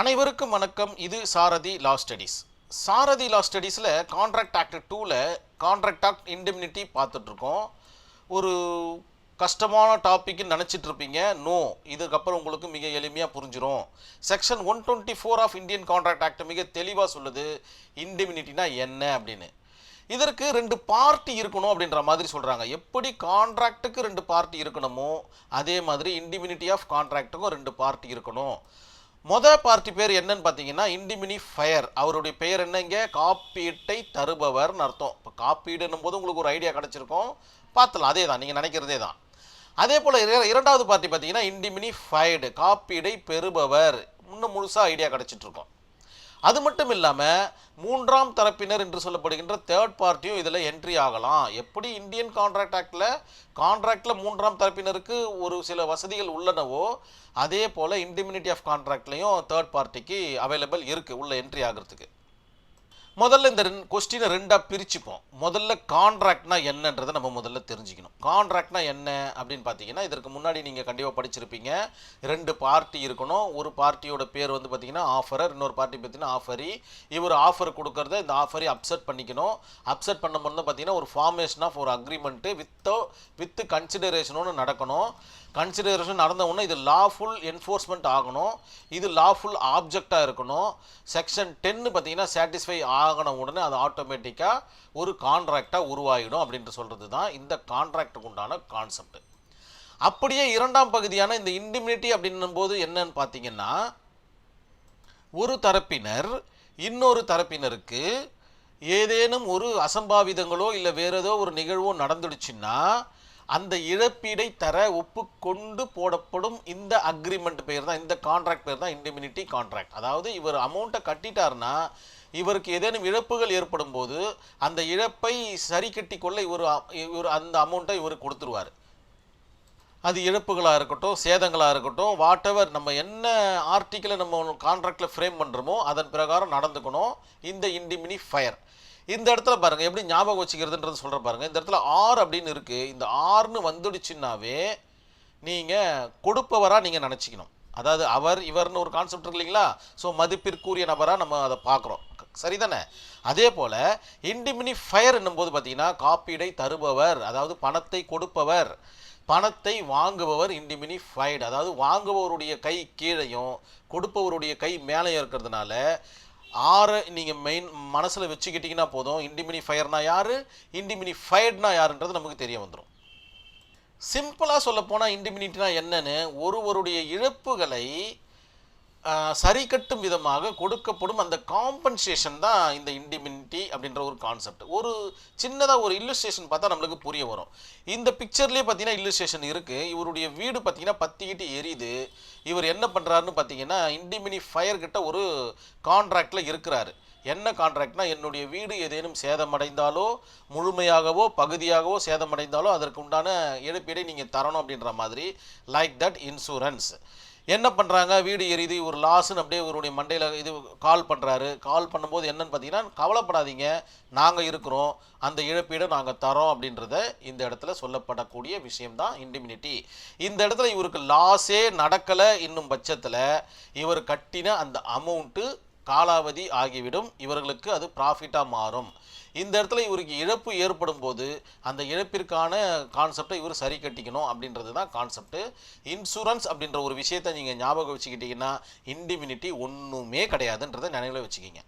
அனைவருக்கும் வணக்கம். இது Sarathi law studies Sarathi law ஸ்டடீஸில் contract act டூவில் கான்ட்ராக்ட் ஆக்ட் இன்டெமினிட்டி பார்த்துட்ருக்கோம். ஒரு கஷ்டமான டாப்பிக்குன்னு நினச்சிட்டு இருப்பீங்க நோ இதுக்கப்புறம் உங்களுக்கு மிக எளிமையாக புரிஞ்சிடும் section one twenty four of Indian contract act மிக தெளிவாக சொல்லுது. இன்டெமினிட்டினா என்ன அப்படின்னு. இதற்கு ரெண்டு பார்ட்டி இருக்கணும் அப்படின்ற மாதிரி சொல்கிறாங்க எப்படி கான்ட்ராக்ட்டுக்கு ரெண்டு பார்ட்டி இருக்கணுமோ அதே மாதிரி இன்டிமினிட்டி ஆஃப் கான்ட்ராக்ட்டுக்கும் ரெண்டு பார்ட்டி இருக்கணும். மொதல் பார்ட்டி பேர் என்னன்னு பார்த்தீங்கன்னா இண்டிமினி ஃபயர். அவருடைய பெயர் என்ன இங்கே காப்பீட்டை தருபவர்னு அர்த்தம். இப்போ காப்பீடுன்னும் போது உங்களுக்கு ஒரு ஐடியா கிடச்சிருக்கும். பார்த்துலாம். அதே தான். நீங்கள் நினைக்கிறதே தான். அதே போல் இரண்டாவது பார்ட்டி பார்த்தீங்கன்னா இண்டிமினி ஃபைடு காப்பீடை பெறுபவர். இன்னும் முழுசாக ஐடியா கிடச்சிட்ருக்கோம் அது மட்டும் இல்லாமல் மூன்றாம் தரப்பினர் என்று சொல்லப்படுகின்ற தேர்ட் பார்ட்டியும் இதில் என்ட்ரி ஆகலாம். எப்படி இந்தியன் கான்ட்ராக்ட் ஆக்டில் கான்ட்ராக்டில் மூன்றாம் தரப்பினருக்கு ஒரு சில வசதிகள் உள்ளனவோ அதே போல் இன்டிமினிட்டி ஆஃப் கான்ட்ராக்ட்லேயும் தேர்ட் பார்ட்டிக்கு அவைலபிள் இருக்குது உள்ள என்ட்ரி ஆகிறதுக்கு. முதல்ல இந்த ரெண்டு கொஸ்டினை ரெண்டாக பிரிச்சுப்போம். முதல்ல கான்ட்ராக்ட்னா என்னன்றதை நம்ம முதல்ல தெரிஞ்சுக்கணும். கான்ட்ராக்ட்னா என்ன அப்படின்னு பார்த்தீங்கன்னா இதற்கு முன்னாடி நீங்கள் கண்டிப்பாக படிச்சிருப்பீங்க. ரெண்டு பார்ட்டி இருக்கணும். ஒரு பார்ட்டியோட பேர் வந்து பார்த்தீங்கன்னா ஆஃபரர் இன்னொரு பார்ட்டி பார்த்தீங்கன்னா ஆஃபரி இவர் ஆஃபர் கொடுக்கறத இந்த ஆஃபரை அப்செட் பண்ணிக்கணும். அப்செட் பண்ணும்போது தான் பார்த்தீங்கன்னா ஒரு ஃபார்மேஷன் ஆஃப் ஒரு அக்ரிமெண்ட்டு வித்தோ வித் கன்சிடரேஷனோடு நடக்கணும். கன்சிடரேஷன் நடந்த உடனே இது லாஃபுல் என்ஃபோர்ஸ்மெண்ட் ஆகணும். இது லாஃபுல் ஆப்ஜெக்டாக இருக்கணும். செக்ஷன் டென்னு பார்த்தீங்கன்னா சாட்டிஸ்ஃபை ஆகின உடனே அது ஆட்டோமேட்டிக்காக ஒரு கான்ட்ராக்டாக உருவாகிடும் அப்படின்ட்டு சொல்கிறது தான் இந்த கான்ட்ராக்டுக்கு உண்டான கான்செப்ட் அப்படியே இரண்டாம் பகுதியான இந்த இன்டிமினிட்டி அப்படின்னும் போது என்னன்னு பார்த்தீங்கன்னா ஒரு தரப்பினர் இன்னொரு தரப்பினருக்கு ஏதேனும் ஒரு அசம்பாவிதங்களோ இல்லை வேறு ஏதோ ஒரு நிகழ்வோ நடந்துடுச்சுன்னா அந்த இழப்பீடை தர ஒப்புக்கொண்டு போடப்படும் இந்த அக்ரிமெண்ட் பேர் தான் இந்த கான்ட்ராக்ட் பேர் தான் இண்டிமினிட்டி கான்ட்ராக்ட் அதாவது இவர் அமௌண்ட்டை கட்டிட்டாருன்னா இவருக்கு ஏதேனும் இழப்புகள் ஏற்படும் போது அந்த இழப்பை சரி கட்டி கொள்ள இவர் இவர் அந்த அமௌண்ட்டை இவர் கொடுத்துருவார். அது இழப்புகளாக இருக்கட்டும் சேதங்களாக இருக்கட்டும் வாட் எவர் நம்ம என்ன ஆர்டிக்கிளை நம்ம கான்ட்ராக்டில் ஃப்ரேம் பண்ணுறோமோ அதன் பிரகாரம் நடந்துக்கணும். இந்த இண்டிமினி ஃபயர் இந்த இடத்துல பாருங்கள் எப்படி ஞாபகம் வச்சுக்கிறதுன்றது சொல்கிற பாருங்கள் இந்த இடத்துல ஆர் அப்படின்னு இருக்குது இந்த ஆர்னு வந்துடுச்சுன்னாவே நீங்கள் கொடுப்பவராக நீங்கள் நினச்சிக்கணும். அதாவது அவர் இவர்னு ஒரு கான்செப்ட் இருக்கு இல்லைங்களா? ஸோ மதிப்பிற்குரிய நபராக நம்ம அதை பார்க்குறோம். சரிதானே? அதே போல் இன்டிமினி ஃபயர் என்னும்போது பார்த்தீங்கன்னா காப்பீடை தருபவர் அதாவது பணத்தை கொடுப்பவர் பணத்தை வாங்குபவர் இன்டிமினி அதாவது வாங்குபவருடைய கை கீழையும் கொடுப்பவருடைய கை மேலேயும் இருக்கிறதுனால ஆறை நீங்கள் மெயின் மனசில் வச்சுக்கிட்டிங்கன்னா போதும். இன்டிமினி ஃபயர்னா யார்? இன்டிமினி ஃபயர்ட்னா யாருன்றது நமக்கு தெரிய வந்துடும் சிம்பிளாக சொல்லப்போனால் இன்டிமினிட்டினா என்னென்னு ஒருவருடைய இழப்புகளை சரி கட்டும் விதமாக கொடுக்கப்படும் அந்த காம்பன்சேஷன் தான் இந்த இண்டிமினிட்டி அப்படின்ற ஒரு கான்செப்ட் ஒரு சின்னதாக ஒரு இல்லுஸ்ட்ரேஷன் பார்த்தா நம்மளுக்கு புரிய வரும். இந்த பிக்சர்லேயே பார்த்தீங்கன்னா இல்லுஸ்ட்ரேஷன் இருக்குது இவருடைய வீடு பார்த்தீங்கன்னா பத்திக்கிட்டு எரியுது. இவர் என்ன பண்ணுறாருன்னு பார்த்தீங்கன்னா இண்டிமினி ஃபயர் கிட்ட ஒரு கான்ட்ராக்டில் இருக்கிறாரு. என்ன கான்ட்ராக்ட்னா என்னுடைய வீடு ஏதேனும் சேதமடைந்தாலோ முழுமையாகவோ பகுதியாகவோ சேதமடைந்தாலோ அதற்கு உண்டான இழப்பீடை நீங்கள் தரணும் அப்படின்ற மாதிரி லைக் தட் இன்சூரன்ஸ் என்ன பண்ணுறாங்க வீடு எரியுது ஒரு லாஸ்ன்னு அப்படியே இவருடைய மண்டையில் இது கால் பண்ணுறாரு கால் பண்ணும்போது என்னன்னு பார்த்தீங்கன்னா கவலைப்படாதீங்க. நாங்கள் இருக்கிறோம். அந்த இழப்பீடை நாங்கள் தரோம் அப்படின்றத இந்த இடத்துல சொல்லப்படக்கூடிய விஷயம்தான் இண்டிமினிட்டி. இந்த இடத்துல இவருக்கு லாஸே நடக்கலை இன்னும் பட்சத்தில். இவர் கட்டின அந்த அமௌண்ட்டு காலாவதி ஆகிவிடும். இவர்களுக்கு அது ப்ராஃபிட்டாக மாறும். இந்த இடத்துல இவருக்கு இழப்பு ஏற்படும் போது அந்த இழப்பிற்கான கான்செப்டை இவர் சரி கட்டிக்கணும் அப்படின்றது தான் கான்செப்ட் இன்சூரன்ஸ் அப்படின்ற ஒரு விஷயத்தை நீங்கள் ஞாபகம் வச்சுக்கிட்டீங்கன்னா இன்டிமினிட்டி ஒன்றுமே கிடையாதுன்றதை நினைவில் வச்சுக்கிங்க.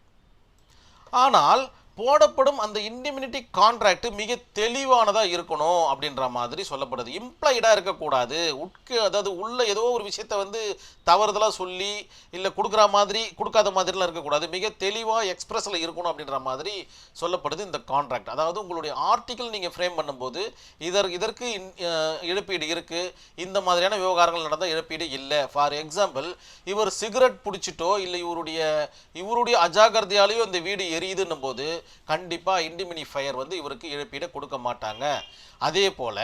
ஆனால் போடப்படும் அந்த இன்டிமினிட்டி கான்ட்ராக்ட் மிக தெளிவானதாக இருக்கணும் அப்படின்ற மாதிரி சொல்லப்படுது. இம்ப்ளாய்டாக இருக்கக்கூடாது. உட்கு அதாவது உள்ள ஏதோ ஒரு விஷயத்த வந்து தவறுதலாக சொல்லி இல்லை கொடுக்குற மாதிரி கொடுக்காத மாதிரிலாம் இருக்கக்கூடாது. மிக தெளிவாக எக்ஸ்பிரஸில் இருக்கணும் அப்படின்ற மாதிரி சொல்லப்படுது இந்த கான்ட்ராக்ட் அதாவது உங்களுடைய ஆர்டிக்கிள் நீங்கள் ஃப்ரேம் பண்ணும்போது இதற்கு இதற்கு இழப்பீடு இருக்குது இந்த மாதிரியான விவகாரங்கள் நடந்தால் இழப்பீடு இல்லை. ஃபார் எக்ஸாம்பிள் இவர் சிகரெட் பிடிச்சிட்டோ இல்லை இவருடைய இவருடைய அஜாகிரதையாலேயோ இந்த வீடு எரியுதுன்னும் போது கண்டிப்பாக இண்டிமினி ஃபயர் வந்து இவருக்கு இழப்பீடு கொடுக்க மாட்டாங்க. அதே போல்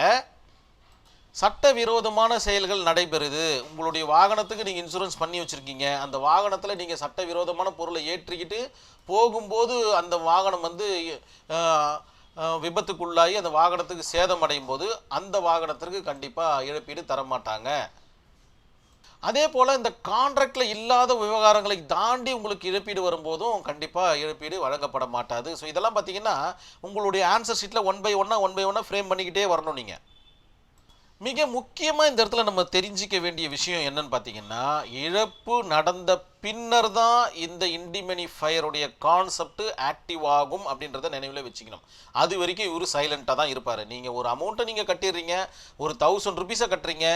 சட்டவிரோதமான செயல்கள் நடைபெறுது. உங்களுடைய வாகனத்துக்கு நீங்கள் இன்சூரன்ஸ் பண்ணி வச்சுருக்கீங்க. அந்த வாகனத்தில் நீங்கள் சட்டவிரோதமான பொருளை ஏற்றிக்கிட்டு போகும்போது அந்த வாகனம் வந்து விபத்துக்குள்ளாகி அந்த வாகனத்துக்கு சேதம் அடையும் போது அந்த வாகனத்திற்கு கண்டிப்பாக இழப்பீடு தர மாட்டாங்க அதே போல் இந்த கான்ட்ராக்டில் இல்லாத விவகாரங்களை தாண்டி உங்களுக்கு இழப்பீடு வரும்போதும் கண்டிப்பாக இழப்பீடு வழங்கப்பட மாட்டாது. ஸோ இதெல்லாம் பார்த்தீங்கன்னா உங்களுடைய ஆன்சர் ஷீட்டில் ஒன் பை ஒன்னாக ஒன் பை ஒன்னாக ஃப்ரேம் பண்ணிக்கிட்டே வரணும் நீங்கள் மிக முக்கியமாக இந்த இடத்துல நம்ம தெரிஞ்சிக்க வேண்டிய விஷயம் என்னன்னு பார்த்தீங்கன்னா இழப்பு நடந்த பின்னர் தான் இந்த இண்டிமெனிஃபயருடைய கான்செப்ட் ஆக்டிவ் ஆகும் அப்படின்றத நினைவில் வச்சுக்கணும். அது வரைக்கும் இவர் சைலண்ட்டாக தான் இருப்பார். நீங்கள் ஒரு அமௌண்ட்டை நீங்கள் கட்டிடுறீங்க ஒரு தௌசண்ட் ருபீஸை கட்டுறீங்க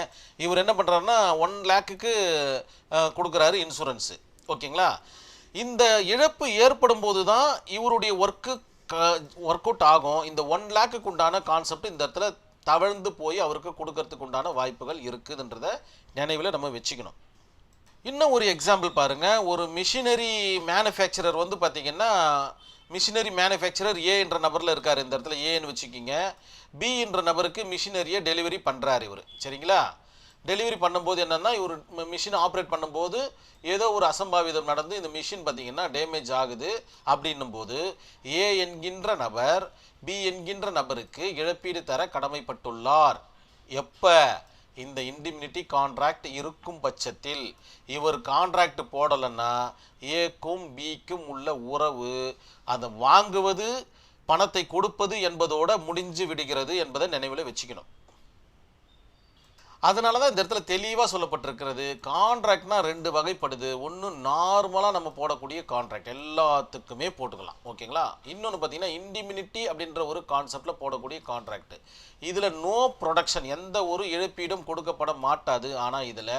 இவர் என்ன பண்ணுறாருன்னா ஒன் லேக்குக்கு கொடுக்குறாரு இன்சூரன்ஸு ஓகேங்களா? இந்த இழப்பு ஏற்படும் போது தான் இவருடைய ஒர்க்கு ஒர்க் அவுட் ஆகும். இந்த ஒன் லேக்குக்கு உண்டான கான்செப்ட் இந்த இடத்துல தவழ்ந்து போய் அவருக்கு கொடுக்கறதுக்கு உண்டான வாய்ப்புகள் இருக்குதுன்றத நினைவில் நம்ம வச்சுக்கணும். இன்னும் ஒரு எக்ஸாம்பிள் பாருங்கள் ஒரு மிஷினரி மேனுஃபேக்சரர் வந்து பார்த்தீங்கன்னா மிஷினரி மேனுஃபேக்சரர் ஏ என்ற நபரில் இருக்கார். இந்த இடத்துல ஏன்னு வச்சுக்கிங்க. பி என்ற நபருக்கு மிஷினரியை டெலிவரி பண்ணுறாரு இவர். சரிங்களா? டெலிவரி பண்ணும்போது என்னென்னா இவர் மிஷின் ஆப்ரேட் பண்ணும்போது ஏதோ ஒரு அசம்பாவிதம் நடந்து இந்த மிஷின் பார்த்திங்கன்னா டேமேஜ் ஆகுது அப்படின்னும் போது ஏ என்கின்ற நபர் பி என்கின்ற நபருக்கு இழப்பீடு தர கடமைப்பட்டுள்ளார். எப்போ? இந்த இண்டிமினிட்டி கான்ட்ராக்ட் இருக்கும் பட்சத்தில் இவர் கான்ட்ராக்ட் போடலைன்னா ஏக்கும் பிக்கும் உள்ள உறவு அதை வாங்குவது பணத்தை கொடுப்பது என்பதோட முடிஞ்சு விடுகிறது என்பதை நினைவில் வச்சுக்கணும். அதனால தான் இந்த இடத்துல தெளிவாக சொல்லப்பட்டிருக்கிறது. கான்ட்ராக்ட்னா ரெண்டு வகைப்படுது. ஒன்று நார்மலாக நம்ம போடக்கூடிய கான்ட்ராக்ட் எல்லாத்துக்குமே போட்டுக்கலாம். ஓகேங்களா? இன்னொன்று பார்த்தீங்கன்னா இண்டிமினிட்டி அப்படின்ற ஒரு கான்செப்டில் போடக்கூடிய கான்ட்ராக்ட் இதில் நோ ப்ரொடக்ஷன் எந்த ஒரு இழப்பீடும் கொடுக்கப்பட மாட்டாது. ஆனால் இதில்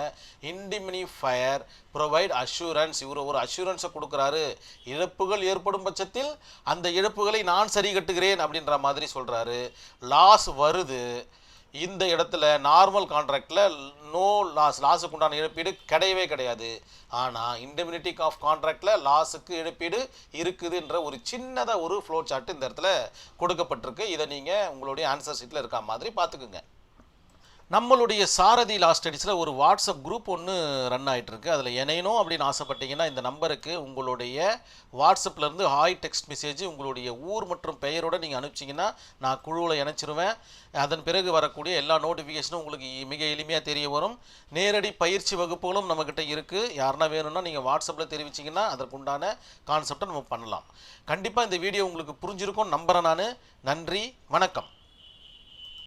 இண்டிமினிஃபயர் ப்ரொவைட் அஷூரன்ஸ் இவர் ஒரு அஷூரன்ஸை கொடுக்குறாரு. இழப்புகள் ஏற்படும் பட்சத்தில் அந்த இழப்புகளை நான் சரி கட்டுகிறேன் அப்படின்ற மாதிரி சொல்கிறாரு லாஸ் வருது. இந்த இடத்துல நார்மல் கான்ட்ராக்டில் நோ லாஸ் லாஸுக்கு உண்டான இழப்பீடு கிடையவே கிடையாது. ஆனால் இண்டெமினிட்டி ஆஃப் கான்ட்ராக்டில் லாஸுக்கு இழப்பீடு இருக்குதுன்ற ஒரு சின்னதாக ஒரு ஃப்ளோ சார்ட் இந்த இடத்துல கொடுக்கப்பட்டிருக்கு. இதை நீங்கள் உங்களுடைய ஆன்சர் ஷீட்டில் இருக்க மாதிரி பார்த்துக்குங்க. நம்மளுடைய சாரதி லாஸ்ட் அடிச்சில் ஒரு வாட்ஸ்அப் குரூப் ஒன்று ரன் ஆகிட்டுருக்கு அதில் இணையணும் அப்படின்னு ஆசைப்பட்டீங்கன்னா இந்த நம்பருக்கு உங்களுடைய வாட்ஸ்அப்லேருந்து ஹாய் டெக்ஸ்ட் மெசேஜ் உங்களுடைய ஊர் மற்றும் பெயரோடு நீங்கள் அனுப்பிச்சிங்கன்னா நான் குழுவில் இணைச்சிருவேன். அதன் பிறகு வரக்கூடிய எல்லா நோட்டிஃபிகேஷனும் உங்களுக்கு மிக எளிமையாக தெரிய வரும். நேரடி பயிற்சி வகுப்புகளும் நம்மக்கிட்ட இருக்குது யாருன்னா வேணும்னா நீங்கள் வாட்ஸ்அப்பில் தெரிவிச்சிங்கன்னா அதற்குண்டான கான்செப்டை நம்ம பண்ணலாம். கண்டிப்பாக இந்த வீடியோ உங்களுக்கு புரிஞ்சிருக்கும். நம்புகிறேன் நான். நன்றி. வணக்கம்.